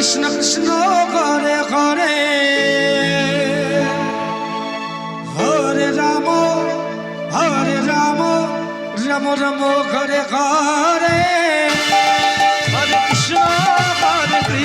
কৃষ্ণ কৃষ্ণ করে করে। হরে রাম হরে রাম রাম রাম করে করে। হরে কৃষ্ণ হরে কৃষ্ণ।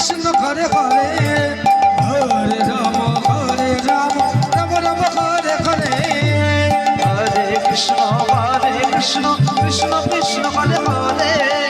কৃষ্ণ কৃষ্ণ হরে হরে রাম হরে রাম রাম রাম হরে হরে হরে কৃষ্ণ হরে কৃষ্ণ কৃষ্ণ কৃষ্ণ হরে হরে